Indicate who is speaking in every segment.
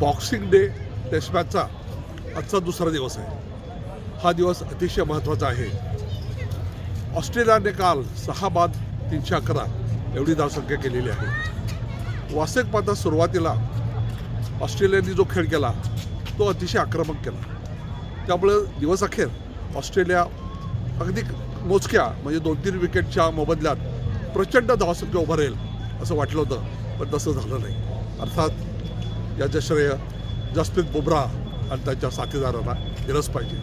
Speaker 1: Boxing day taste मॅचचा आजचा दुसरा दिवस आहे. हा दिवस अतिशय महत्त्वाचा आहे. ऑस्ट्रेलियाने काल सहा बाद तीनशे अकरा एवढी धावसंख्या केलेली आहे. वासेक पाता सुरुवातीला ऑस्ट्रेलियाने जो खेळ केला तो अतिशय आक्रमक केला. त्यामुळं दिवस अखेर ऑस्ट्रेलिया अगदी मोजक्या म्हणजे दोन तीन विकेटच्या मोबदल्यात प्रचंड धावसंख्या उभं राहील असं वाटलं होतं पण तसं झालं नाही. अर्थात याचं श्रेय जसप्रीत बुमरा आणि त्यांच्या साथीदारांना दिलंच पाहिजे.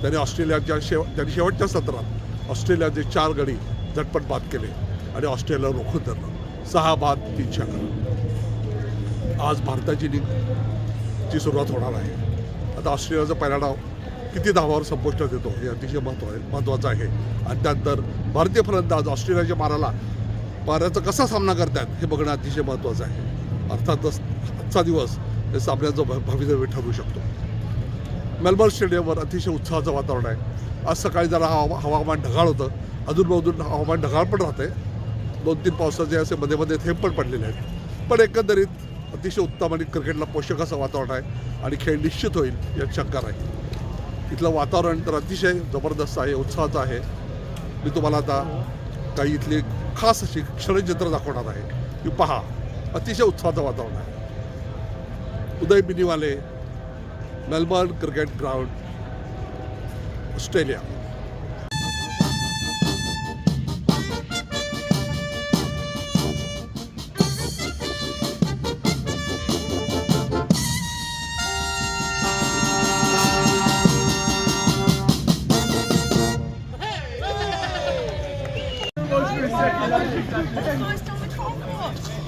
Speaker 1: त्यांनी ऑस्ट्रेलियाच्या शेव त्यांनी शेवटच्या सत्रात ऑस्ट्रेलियाचे चार गडी झटपट बाद केले आणि ऑस्ट्रेलिया रोखून धरलं. सहा बाद तीनशे अकरा आज भारताची ची सुरुवात होणार आहे. आता ऑस्ट्रेलियाचा पहिला डाव किती धावावर संपुष्टात येतो हे अतिशय महत्त्व आहे महत्त्वाचं आहे. आणि त्यानंतर भारतीय फलंदाज ऑस्ट्रेलियाच्या माराला माराचा कसा सामना करतात हे बघणं अतिशय महत्त्वाचं आहे. अर्थातच आजचा दिवस हे सामन्याचं भ भवितव्य ठरू शकतो. मेलबर्न स्टेडियमवर अतिशय उत्साहाचं वातावरण आहे. आज सकाळी जरा हवा हवामान ढगाळ होतं. अजूनमधून हवामान ढगाळ पण राहते दोन तीन पावसाचे असे मध्ये मध्ये थेंब पण पडलेले आहेत. पण एकंदरीत अतिशय उत्तम आणि क्रिकेटला पोषक असं वातावरण आहे आणि खेळ निश्चित होईल यात शंका नाही. इथलं वातावरण तर अतिशय जबरदस्त आहे उत्साहाचं आहे. मी तुम्हाला आता काही इथली खास अशी क्षणचित्र दाखवणार आहे. की पहा. अतिशय उत्साहाचं वातावरण आहे Uday Biniwale Melbourne cricket ground Australia Hey! Hey! Hey!